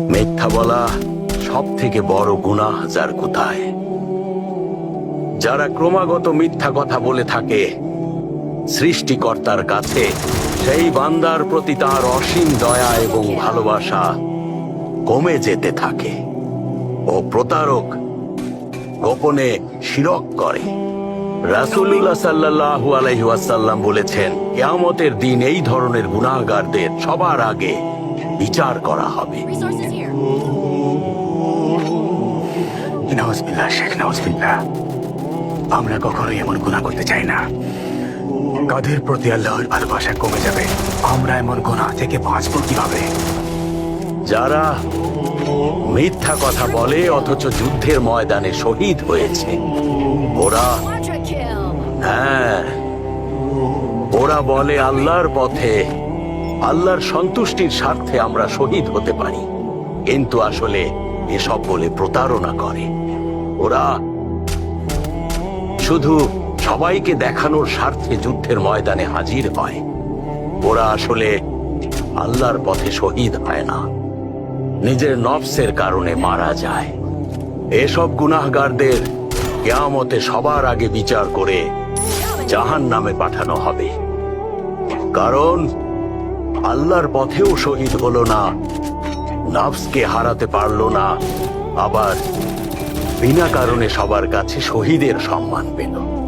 মিথ্যা বলা সব থেকে বড় গুনাহ যার কোথায়? যারা ক্রমাগত মিথ্যা কথা বলে থাকে, সৃষ্টিকর্তার কাছে সেই বান্দার প্রতি তার অসীম দয়া এবং ভালোবাসা কমে যেতে থাকে ও প্রতারক গোপনে শিরক করে। রাসূলুল্লাহ সাল্লাল্লাহু আলাইহি বলেছেন, কিয়ামতের দিন এই ধরনের গুনাহগারদের সবার আগে বিচার করা হবে। Here. শেখ নওয়াজবিল্লাহ আমরা কখনোই এমন গুণা করতে চাই না। কাদের প্রতি আল্লাহর ভালোবাসা কমে যাবে? আমরা এমন গুনাহ থেকে বাঁচবো কীভাবে? যারা মিথ্যা কথা বলে অথচ যুদ্ধের ময়দানে শহীদ হয়েছে ওরা হ্যাঁ ওরা বলে আল্লাহর পথে আল্লাহর সন্তুষ্টির স্বার্থে আমরা শহীদ হতে পারি। কিন্তু আসলে এসব বলে প্রতারণা করে। ওরা শুধু সবাইকে দেখানোর স্বার্থে যুদ্ধের ময়দানে হাজির হয়। ওরা আসলে আল্লাহর পথে শহীদ হয় না। নিজের নফসের কারণে মারা যায়। এসব গুনাহগারদের কেয়ামতে সবার আগে বিচার করে জাহান নামে পাঠানো হবে। কারণ আল্লাহর পথেও শহীদ হলো না। নাফসকে হারাতে পারল না। আবার বিনা কারণে সবার কাছে শহীদের সম্মান পেল।